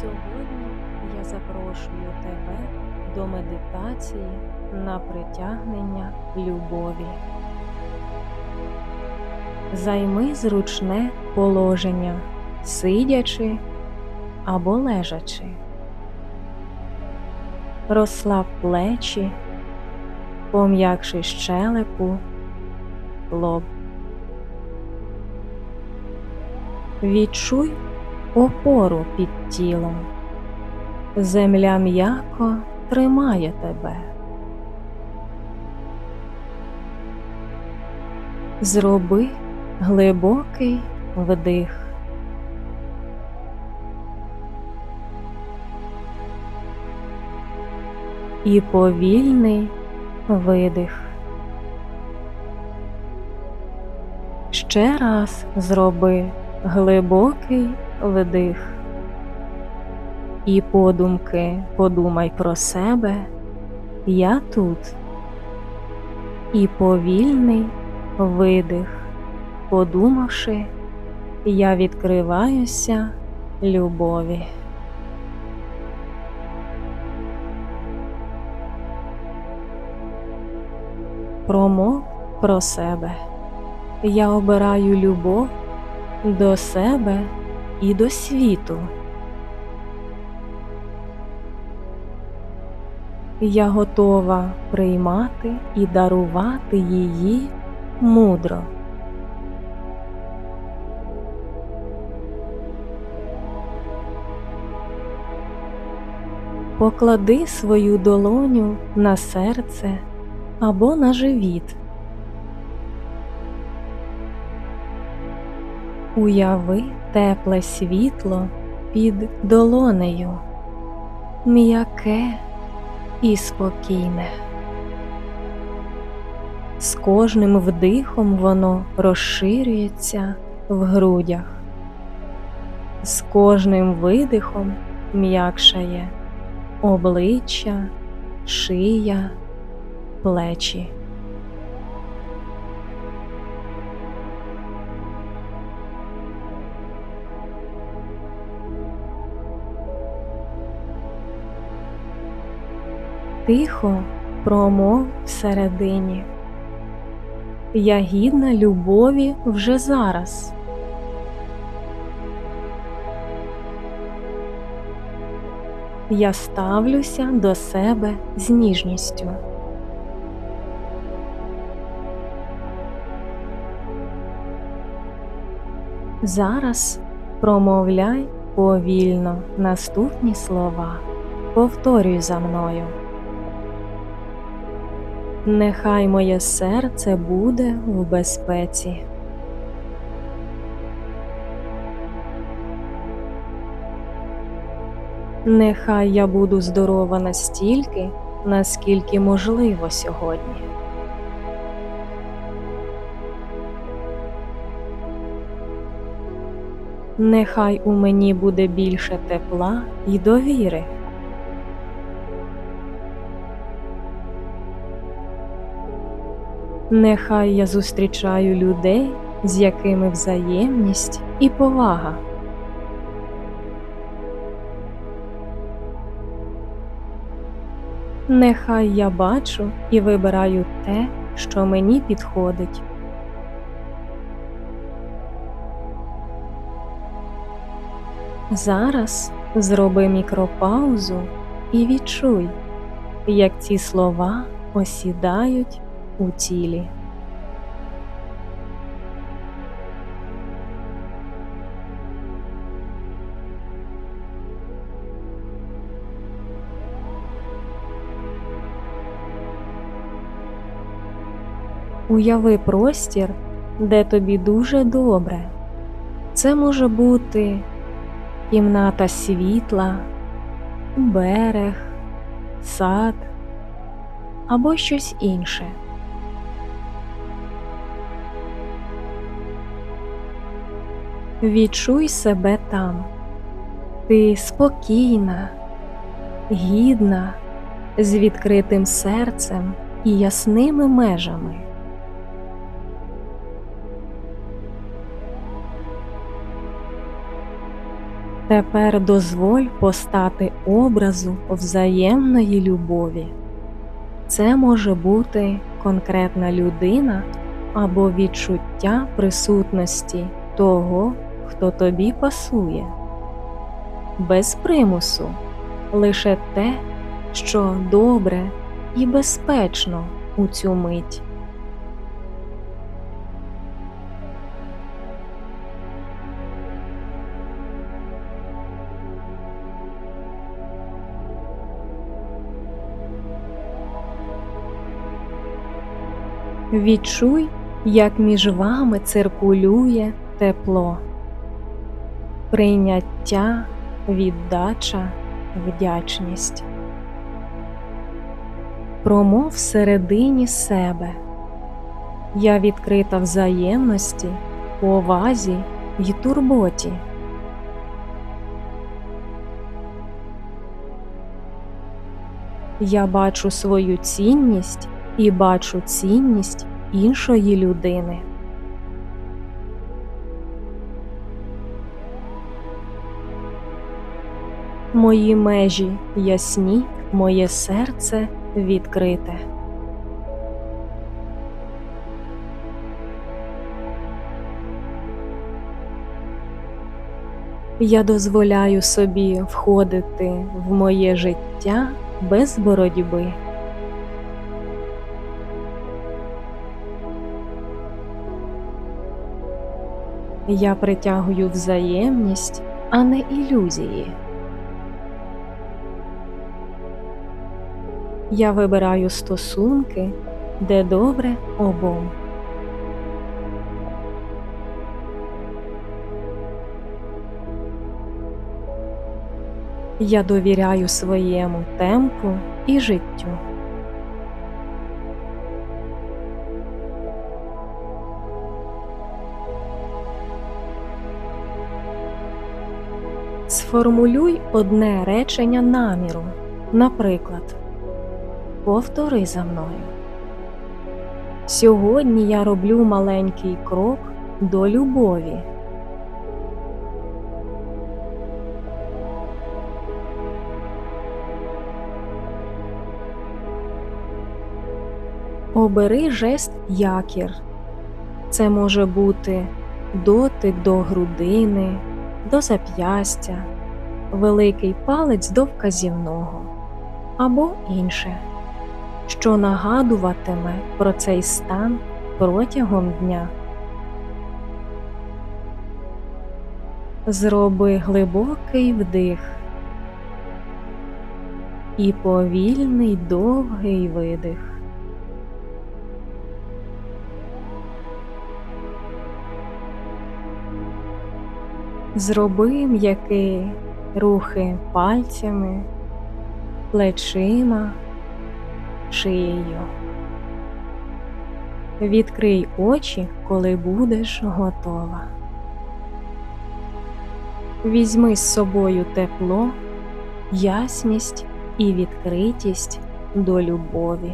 Сьогодні я запрошую тебе до медитації на притягнення любові. Займи зручне положення, сидячи або лежачи. Розслаб плечі, пом'якши щелепу, лоб. Відчуй опору під тілом. Земля м'яко тримає тебе. Зроби глибокий вдих. І повільний видих. Ще раз зроби глибокий вдих. І подумки подумай про себе, я тут. І повільний видих, подумавши, я відкриваюся любові. Промов про себе. Я обираю любов до себе і до світу. Я готова приймати і дарувати її мудро. Поклади свою долоню на серце або на живіт. Уяви тепле світло під долонею, м'яке і спокійне. З кожним вдихом воно розширюється в грудях, з кожним видихом м'якшає обличчя, шия, плечі. Тихо промов всередині. Я гідна любові вже зараз. Я ставлюся до себе з ніжністю. Зараз промовляй повільно наступні слова. Повторюй за мною. Нехай моє серце буде в безпеці. Нехай я буду здорова настільки, наскільки можливо сьогодні. Нехай у мені буде більше тепла і довіри. Нехай я зустрічаю людей, з якими взаємність і повага. Нехай я бачу і вибираю те, що мені підходить. Зараз зроби мікропаузу і відчуй, як ці слова осідають у тілі. Уяви простір, де тобі дуже добре. Це може бути кімната світла, берег, сад або щось інше. Відчуй себе там. Ти спокійна, гідна, з відкритим серцем і ясними межами. Тепер дозволь постати образу взаємної любові. Це може бути конкретна людина або відчуття присутності того, хто тобі пасує, без примусу, лише те, що добре і безпечно у цю мить. Відчуй, як між вами циркулює тепло, прийняття, віддача, вдячність. Промов всередині себе. Я відкрита взаємності, повазі й турботі. Я бачу свою цінність і бачу цінність іншої людини. Мої межі ясні, моє серце відкрите. Я дозволяю собі входити в моє життя без боротьби. Я притягую взаємність, а не ілюзії. Я вибираю стосунки, де добре обом. Я довіряю своєму темпу і життю. Сформулюй одне речення наміру. Наприклад, повтори за мною. Сьогодні я роблю маленький крок до любові. Обери жест якір. Це може бути дотик до грудини, до зап'ястя, великий палець до вказівного або інше, що нагадуватиме про цей стан протягом дня. Зроби глибокий вдих і повільний довгий видих. Зроби м'які рухи пальцями, плечима, шиєю. Відкрий очі, коли будеш готова. Візьми з собою тепло, ясність і відкритість до любові.